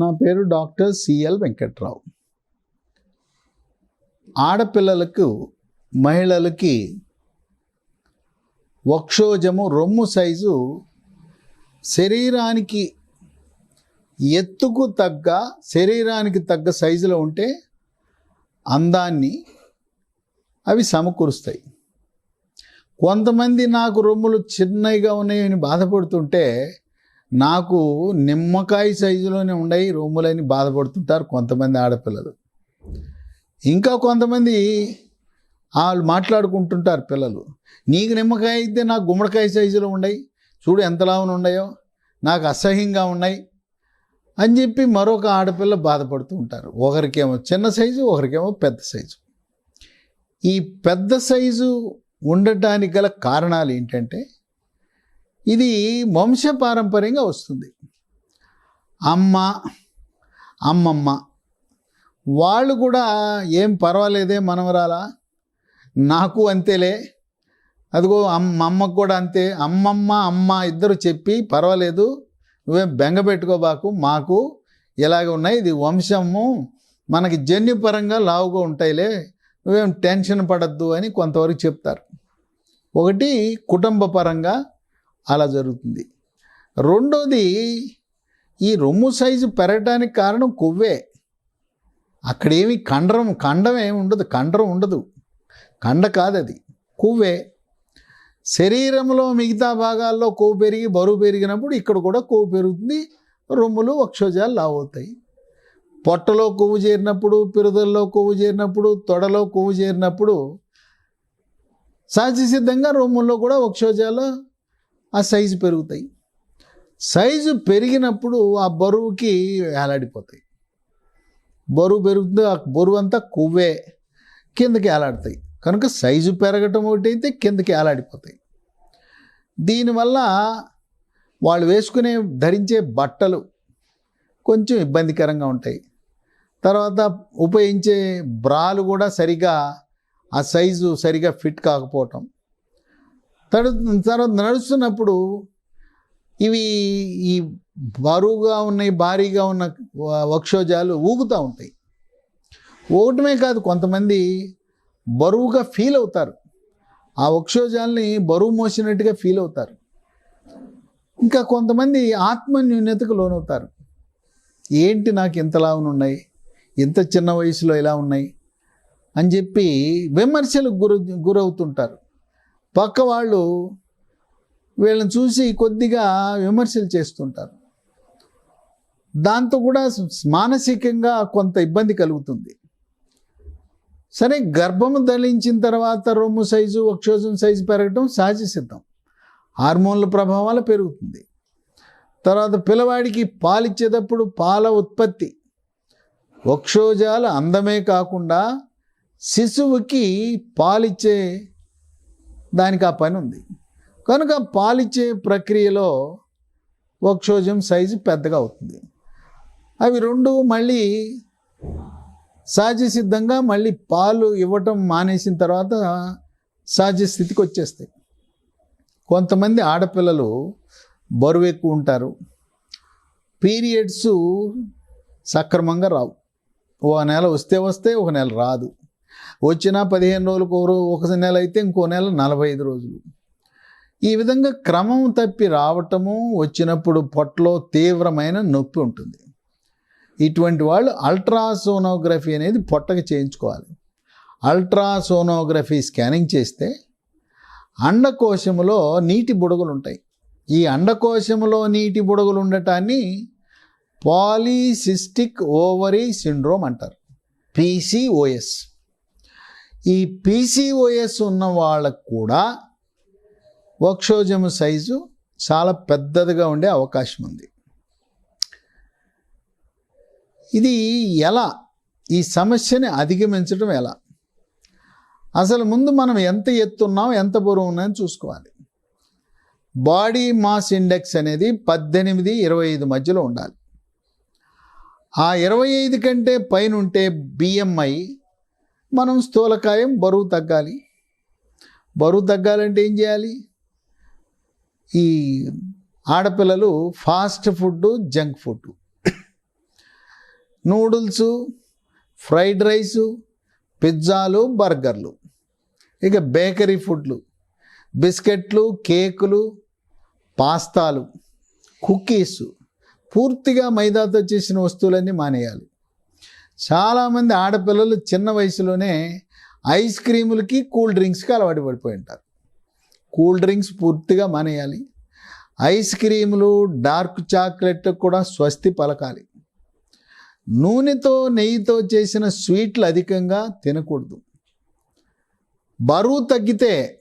నా పేరు doctor CL Venkatrao. ఆడపిల్లలకు మహిళలకి వక్షోజము రొమ్ము సైజు శరీరానికి ఎత్తుకు తగ్గ శరీరానికి తగ్గ సైజులో ఉంటే అందాన్ని అవి సమకూరుస్తాయి. కొంతమంది నాకు రొమ్ములు చిన్నగా ఉన్నాయని బాధపడుతుంటే నాకు నిమ్మకాయ సైజులోనే ఉన్నాయి రొమ్ములని బాధపడుతుంటారు కొంతమంది ఆడపిల్లలు. ఇంకా కొంతమంది వాళ్ళు మాట్లాడుకుంటుంటారు పిల్లలు. నీకు నిమ్మకాయ అయితే నాకు గుమ్మడికాయ సైజులో ఉండయి చూడు ఎంతలావున ఉన్నాయో నాకు అసహ్యంగా ఉన్నాయి అని చెప్పి మరొక ఆడపిల్ల బాధపడుతూ ఉంటారు. ఒకరికేమో చిన్న సైజు ఒకరికేమో పెద్ద సైజు. ఈ పెద్ద సైజు ఉండటానికి గల కారణాలు ఏంటంటే ఇది వంశపారంపర్యంగా వస్తుంది. అమ్మ అమ్మమ్మ వాళ్ళు కూడా ఏం పర్వాలేదే మనవరాలా? నాకు అంతేలే. అదిగో అమ్మ అమ్మకు కూడా అంతే. అమ్మమ్మ అమ్మ ఇద్దరు చెప్పి పర్వాలేదు. నువ్వేం బెంగ పెట్టుకోబాకు మాకు ఇలాగ ఉన్నాయి. ఇది వంశము. మనకి జన్యుపరంగా లావుగా ఉంటాయిలే. నువ్వేం టెన్షన్ పడద్దు అని కొంతవరకు చెప్తారు. ఒకటి కుటుంబ పరంగా అలా జరుగుతుంది. రెండోది ఈ రొమ్ము సైజు పెరగడానికి కారణం కొవ్వే. అక్కడేమి కండరం కండం ఏమి ఉండదు కండరం ఉండదు. కండ కాదు అది కొవ్వే. శరీరంలో మిగతా భాగాల్లో కొవ్వు పెరిగి బరువు పెరిగినప్పుడు ఇక్కడ కూడా కొవ్వు పెరుగుతుంది రొమ్ములు వక్షోజాలు లావు అవుతాయి పొట్టలో కొవ్వు చేరినప్పుడు పిరుదల్లో కొవ్వు చేరినప్పుడు తొడలో కొవ్వు చేరినప్పుడు సహజ సిద్ధంగా రొమ్ముల్లో కూడా వక్షోజాలు ఆ సైజు పెరుగుతాయి. సైజు పెరిగినప్పుడు ఆ బరువుకి వేలాడిపోతాయి బరువు పెరుగుతుంది ఆ బరువు అంతా కొవ్వే కిందకి వేలాడతాయి కనుక సైజు పెరగటం ఒకటి అయితే కిందకి వేలాడిపోతాయి దీనివల్ల వాళ్ళు వేసుకునే ధరించే బట్టలు కొంచెం ఇబ్బందికరంగా ఉంటాయి. తర్వాత ఉపయోగించే బ్రాలు కూడా సరిగా ఆ సైజు సరిగా ఫిట్ కాకపోవటం తడు తర్వాత నడుస్తున్నప్పుడు ఇవి ఈ బరువుగా ఉన్నాయి భారీగా ఉన్న వక్షోజాలు ఊగుతూ ఉంటాయి. ఊగటమే కాదు కొంతమంది బరువుగా ఫీల్ అవుతారు. ఆ వక్షోజాల్ని బరువు మోసినట్టుగా ఫీల్ అవుతారు. ఇంకా కొంతమంది ఆత్మన్యూన్యతకు లోనవుతారు. ఏంటి నాకు ఇంతలా ఉన్నాయి? ఇంత చిన్న వయసులో ఇలా ఉన్నాయి? అని చెప్పి విమర్శలకు గురి గురవుతుంటారు. పక్క వాళ్ళు వీళ్ళని చూసి కొద్దిగా విమర్శలు చేస్తుంటారు. దాంతో కూడా మానసికంగా కొంత ఇబ్బంది కలుగుతుంది. సరే గర్భము ధరించిన తర్వాత రొమ్ము సైజు వక్షోజం సైజు పెరగటం సహజ సిద్ధం. హార్మోన్ల ప్రభావాలు పెరుగుతుంది. తర్వాత పిల్లవాడికి పాలిచ్చేటప్పుడు పాల ఉత్పత్తి. వక్షోజాల అందమే కాకుండా శిశువుకి పాలిచ్చే దానికి ఆ పని ఉంది. కనుక పాలిచ్చే ప్రక్రియలో వక్షోజం సైజు పెద్దగా అవుతుంది. అవి రెండు మళ్ళీ సహజ సిద్ధంగా మళ్ళీ పాలు ఇవ్వటం మానేసిన తర్వాత సహజ స్థితికి వచ్చేస్తాయి. కొంతమంది ఆడపిల్లలు బరువు ఎక్కువ ఉంటారు. పీరియడ్స్ సక్రమంగా రావు. ఒక నెల వస్తే వస్తే ఒక నెల రాదు. వచ్చినా పదిహేను రోజులకు ఒక ఒక నెల అయితే ఇంకో నెల నలభై ఐదు రోజులు. ఈ విధంగా క్రమం తప్పి రావటము వచ్చినప్పుడు పొట్టలో తీవ్రమైన నొప్పి ఉంటుంది. ఇటువంటి వాళ్ళు అల్ట్రాసోనోగ్రఫీ అనేది పొట్టకు చేయించుకోవాలి. అల్ట్రాసోనోగ్రఫీ స్కానింగ్ చేస్తే అండకోశములో నీటి బుడగలు ఉంటాయి. ఈ అండకోశములో నీటి బుడగలు ఉండటాన్ని పాలీసిస్టిక్ ఓవరీ సిండ్రోమ్ అంటారు. పీసీఓఎస్ ఈ పీసీఓఎస్ ఉన్న వాళ్ళకు కూడా వక్షోజము సైజు చాలా పెద్దదిగా ఉండే అవకాశం ఉంది. ఇది ఎలా? ఈ సమస్యని అధిగమించడం ఎలా? అసలు ముందు మనం ఎంత ఎత్తున్నాం ఎంత బరువు ఉన్నాయని చూసుకోవాలి. బాడీ మాస్ ఇండెక్స్ అనేది పద్దెనిమిది ఇరవై ఐదు మధ్యలో ఉండాలి. ఆ ఇరవై ఐదు కంటే పైన ఉంటే బిఎంఐ మనం స్థూలకాయం బరువు తగ్గాలి. బరువు తగ్గాలంటే ఏం చేయాలి? ఈ ఆడపిల్లలు fast food junk food noodles fried rice పిజ్జాలు బర్గర్లు. ఇక బేకరీ ఫుడ్లు బిస్కెట్లు కేకులు పాస్తాలు కుక్కీస్ పూర్తిగా మైదాతో చేసిన వస్తువులన్నీ మానేయాలి. చాలామంది ఆడపిల్లలు చిన్న వయసులోనే ఐస్ క్రీములకి కూల్ డ్రింక్స్కి అలవాటు పడిపోయి ఉంటారు. కూల్ డ్రింక్స్ పూర్తిగా మానేయాలి. ఐస్ క్రీములు డార్క్ చాక్లెట్ కూడా స్వస్తి పలకాలి. నూనెతో నెయ్యితో చేసిన స్వీట్లు అధికంగా తినకూడదు. బరువు తగ్గితే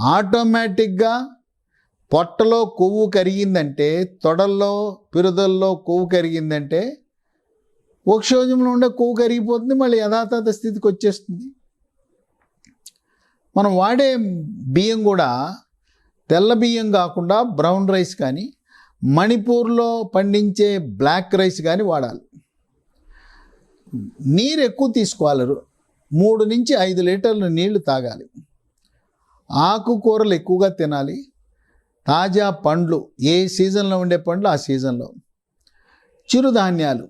ఆటోమేటిక్గా పొట్టలో కొవ్వు కరిగిందంటే తొడల్లో పిరుదల్లో కొవ్వు కరిగిందంటే వక్షోజంలో ఉండే కొవ్వు కరిగిపోతుంది మళ్ళీ యథాతథ స్థితికి వచ్చేస్తుంది. మనం వాడే బియ్యం కూడా తెల్ల బియ్యం కాకుండా బ్రౌన్ రైస్ కానీ మణిపూర్లో పండించే బ్లాక్ రైస్ కానీ వాడాలి. నీరు ఎక్కువ తీసుకోవాలి. మూడు నుంచి ఐదు లీటర్లు నీళ్ళు తాగాలి. ఆకుకూరలు ఎక్కువగా తినాలి. తాజా పండ్లు ఏ సీజన్లో ఉండే పండ్లు ఆ సీజన్లో. చిరుధాన్యాలు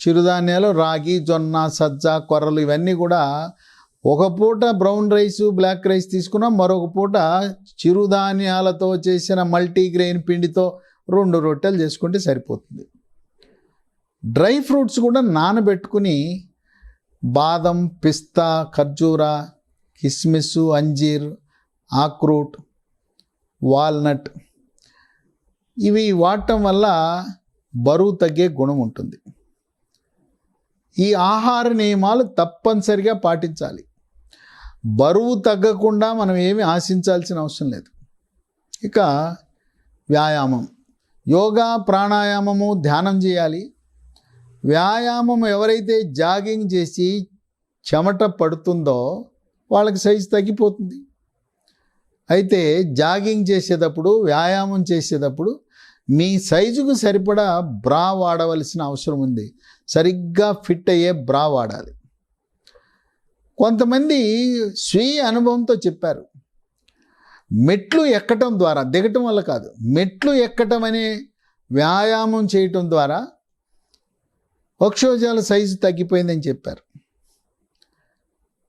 చిరుధాన్యాలు రాగి జొన్న సజ్జ కొర్రలు ఇవన్నీ కూడా ఒక పూట బ్రౌన్ రైస్ బ్లాక్ రైస్ తీసుకున్నాం మరొక పూట చిరుధాన్యాలతో చేసిన మల్టీగ్రెయిన్ పిండితో రెండు రొట్టెలు చేసుకుంటే సరిపోతుంది. డ్రై ఫ్రూట్స్ కూడా నానబెట్టుకుని బాదం పిస్తా ఖర్జూర కిస్మిస్ అంజీర్ ఆక్రూట్ వాల్నట్ ఇవి వాడటం వల్ల బరువు తగ్గే గుణం ఉంటుంది. ఈ ఆహార నియమాలు తప్పనిసరిగా పాటించాలి. బరువు తగ్గకుండా మనం ఏమి ఆశించాల్సిన అవసరం లేదు. ఇక వ్యాయామం. యోగా ప్రాణాయామము ధ్యానం చేయాలి. వ్యాయామం ఎవరైతే జాగింగ్ చేసి చెమట పడుతుందో వాళ్ళకి సైజు తగ్గిపోతుంది. అయితే జాగింగ్ చేసేటప్పుడు వ్యాయామం చేసేటప్పుడు మీ సైజుకు సరిపడా బ్రా వాడవలసిన అవసరం ఉంది. సరిగ్గా ఫిట్ అయ్యే బ్రా వాడాలి. కొంతమంది స్వీయ అనుభవంతో చెప్పారు మెట్లు ఎక్కటం ద్వారా దిగటం వల్ల కాదు మెట్లు ఎక్కటం అనే వ్యాయామం చేయటం ద్వారా వక్షోజాల సైజు తగ్గిపోయిందని చెప్పారు.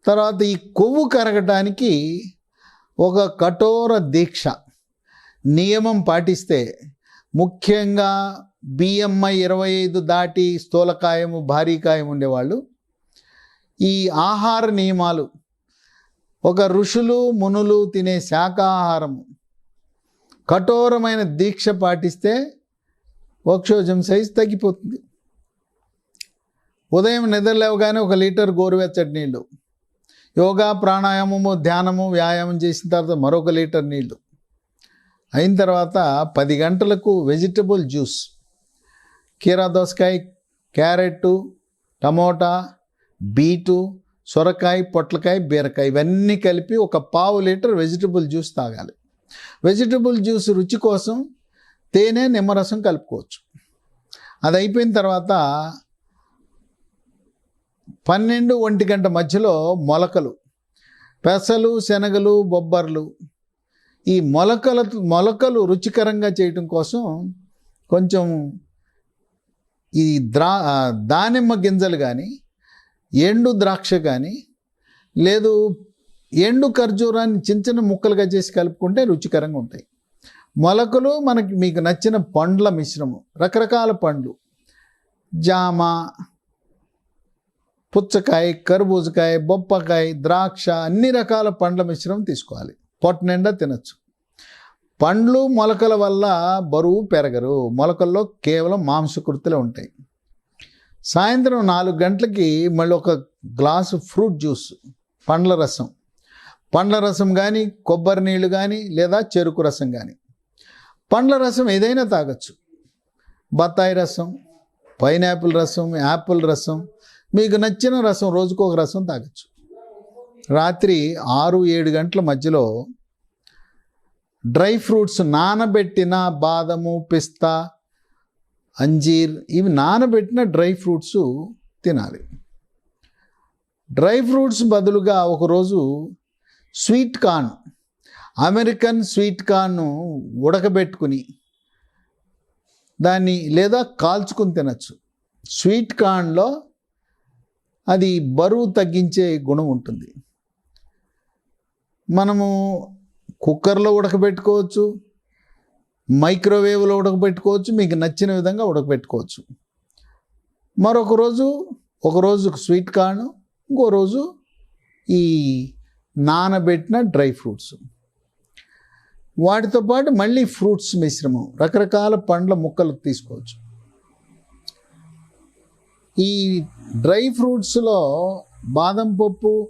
తర్వాత ఈ కొవ్వు కరగటానికి ఒక కఠోర దీక్ష నియమం పాటిస్తే ముఖ్యంగా బిఎంఐ ఇరవై ఐదు దాటి స్థూలకాయము భారీకాయం ఉండేవాళ్ళు. ఈ ఆహార నియమాలు ఒక ఋషులు మునులు తినే శాకాహారము కఠోరమైన దీక్ష పాటిస్తే వక్షోజం సైజ్ తగ్గిపోతుంది. ఉదయం నిద్రలేవగానే ఒక లీటర్ గోరువెచ్చటి నీళ్ళు యోగా ప్రాణాయామము ధ్యానము వ్యాయామం చేసిన తర్వాత మరొక లీటర్ నీళ్ళు అయిన తర్వాత పది గంటలకు వెజిటబుల్ జ్యూస్. కీరా దోసకాయ క్యారెట్ టమోటా బీటు సొరకాయ పొట్లకాయ బీరకాయ ఇవన్నీ కలిపి ఒక పావు లీటర్ వెజిటబుల్ జ్యూస్ తాగాలి. వెజిటబుల్ జ్యూస్ రుచి కోసం తేనె నిమ్మరసం కలుపుకోవచ్చు. అది అయిపోయిన తర్వాత పన్నెండు ఒంటి గంట మధ్యలో మొలకలు పెసలు శనగలు బొబ్బర్లు ఈ మొలకల మొలకలు రుచికరంగా చేయటం కోసం కొంచెం ఈ ద్రా దానిమ్మ గింజలు కానీ ఎండు ద్రాక్ష కానీ లేదు ఎండు ఖర్జూరాన్ని చిన్న చిన్న ముక్కలుగా చేసి కలుపుకుంటే రుచికరంగా ఉంటాయి. మొలకలు మనకి మీకు నచ్చిన పండ్ల మిశ్రమం రకరకాల పండ్లు. జామ పుచ్చకాయ కర్బూజకాయ బొప్పకాయ ద్రాక్ష అన్ని రకాల పండ్ల మిశ్రమం తీసుకోవాలి. పొట్ట నిండా తినచ్చు. పండ్లు మొలకల వల్ల బరువు పెరగరు. మొలకల్లో కేవలం మాంసకృతులే ఉంటాయి. సాయంత్రం నాలుగు గంటలకి మళ్ళీ ఒక గ్లాసు ఫ్రూట్ జ్యూస్ పండ్ల రసం. పండ్ల రసం కానీ కొబ్బరి నీళ్ళు కానీ లేదా చెరుకు రసం కానీ పండ్ల రసం ఏదైనా తాగొచ్చు. బత్తాయి రసం పైనాపిల్ రసం యాపిల్ రసం మీకు నచ్చిన రసం రోజుకు ఒక రసం తాగొచ్చు. రాత్రి ఆరు ఏడు గంటల మధ్యలో డ్రై ఫ్రూట్స్ నానబెట్టిన బాదము పిస్తా అంజీర్ ఇవి నానబెట్టిన డ్రై ఫ్రూట్స్ తినాలి. డ్రై ఫ్రూట్స్ బదులుగా ఒకరోజు స్వీట్ కార్న్ అమెరికన్ స్వీట్ కార్న్ను ఉడకబెట్టుకుని దాన్ని లేదా కాల్చుకుని తినచ్చు. స్వీట్ కార్న్లో అది బరువు తగ్గించే గుణం ఉంటుంది. మనము కుక్కర్లో ఉడకబెట్టుకోవచ్చు మైక్రోవేవ్లో ఉడకబెట్టుకోవచ్చు మీకు నచ్చిన విధంగా ఉడకబెట్టుకోవచ్చు. మరొక రోజు ఒక రోజు స్వీట్ కార్న్ ఇంకో రోజు ఈ నానబెట్టిన డ్రై ఫ్రూట్స్. వాటితో పాటు మళ్ళీ ఫ్రూట్స్ మిశ్రమం రకరకాల పండ్ల ముక్కలు తీసుకోవచ్చు. ఈ డ్రై ఫ్రూట్స్లో బాదం పప్పు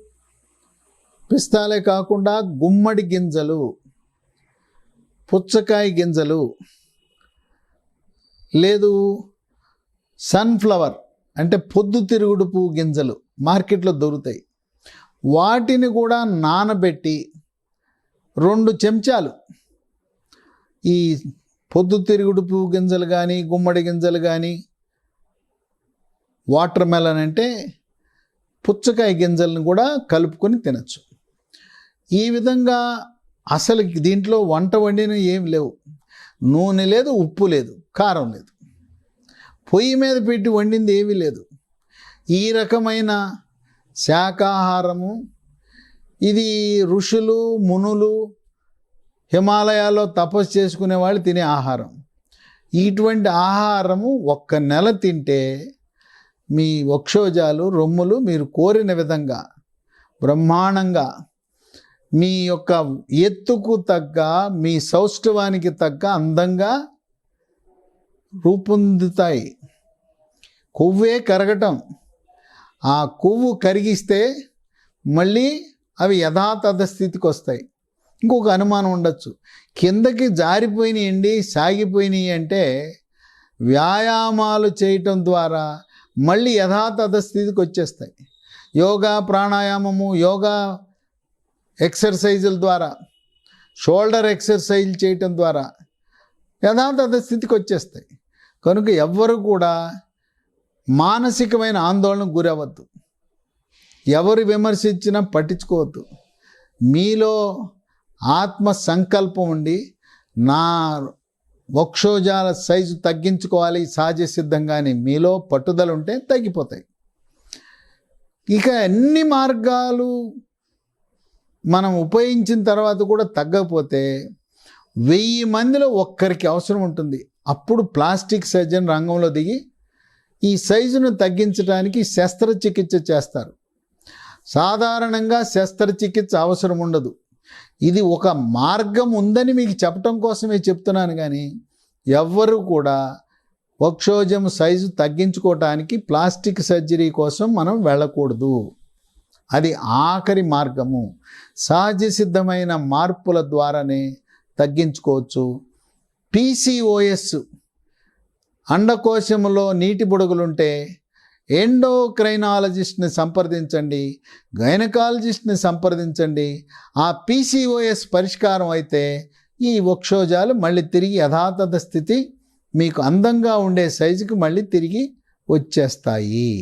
పిస్తాలే కాకుండా గుమ్మడి గింజలు పుచ్చకాయ గింజలు లేదు సన్ఫ్లవర్ అంటే పొద్దుతిరుగుడు పువ్వు గింజలు మార్కెట్లో దొరుకుతాయి. వాటిని కూడా నానబెట్టి రెండు చెంచాలు ఈ పొద్దుతిరుగుడు పువ్వు గింజలు కానీ గుమ్మడి గింజలు కానీ వాటర్ మెలన్ అంటే పుచ్చకాయ గింజలను కూడా కలుపుకొని తినచ్చు. ఈ విధంగా అసలు దీంట్లో వంట వండిన ఏం లేవు. నూనె లేదు ఉప్పు లేదు కారం లేదు. పొయ్యి మీద పెట్టి వండింది ఏమీ లేదు. ఈ రకమైన శాకాహారము ఇది ఋషులు మునులు హిమాలయాల్లో తపస్సు చేసుకునే వాళ్ళు తినే ఆహారం. ఇటువంటి ఆహారము ఒక్క నెల తింటే మీ వక్షోజాలు రొమ్ములు మీరు కోరిన విధంగా బ్రహ్మాండంగా మీ యొక్క ఎత్తుకు తగ్గ మీ సౌష్ఠవానికి తగ్గ అందంగా రూపొందుతాయి. కొవ్వే కరగటం. ఆ కొవ్వు కరిగిస్తే మళ్ళీ అవి యథాతథ స్థితికి వస్తాయి. ఇంకొక అనుమానం ఉండొచ్చు. కిందకి జారిపోయినాయండి సాగిపోయినాయి అంటే వ్యాయామాలు చేయటం ద్వారా మళ్ళీ యథాతథ స్థితికి వచ్చేస్తాయి. యోగా ప్రాణాయామము యోగా ఎక్సర్సైజుల ద్వారా షోల్డర్ ఎక్సర్సైజ్ చేయటం ద్వారా యథాతథ స్థితికి వచ్చేస్తాయి. కనుక ఎవ్వరు కూడా మానసికమైన ఆందోళనకు గురవ్వద్దు. ఎవరు విమర్శించినా పట్టించుకోవద్దు. మీలో ఆత్మ సంకల్పం ఉండి నా వక్షోజాల సైజు తగ్గించుకోవాలి సహజ సిద్ధంగానే మీలో పట్టుదల ఉంటే తగ్గిపోతాయి. ఇక అన్ని మార్గాలు మనం ఉపయోగించిన తర్వాత కూడా తగ్గకపోతే వెయ్యి మందిలో ఒక్కరికి అవసరం ఉంటుంది. అప్పుడు ప్లాస్టిక్ సర్జన్ రంగంలో దిగి ఈ సైజును తగ్గించడానికి శస్త్రచికిత్స చేస్తారు. సాధారణంగా శస్త్రచికిత్స అవసరం ఉండదు. ఇది ఒక మార్గం ఉందని మీకు చెప్పటం కోసమే చెప్తున్నాను కానీ ఎవ్వరు కూడా వక్షోజం సైజు తగ్గించుకోవటానికి ప్లాస్టిక్ సర్జరీ కోసం మనం వెళ్ళకూడదు. అది ఆఖరి మార్గము. సహజ సిద్ధమైన మార్పుల ద్వారానే తగ్గించుకోవచ్చు. పీసీఓఎస్ అండకోశంలో నీటి బుడగలుంటే ఎండోక్రైనాలజిస్ట్ని సంప్రదించండి గైనకాలజిస్ట్ని సంప్రదించండి. ఆ పీసీఓఎస్ పరిష్కారం అయితే ఈ వక్షోజాలు మళ్ళీ తిరిగి యథాతథ స్థితి మీకు అందంగా ఉండే సైజుకి మళ్ళీ తిరిగి వచ్చేస్తాయి.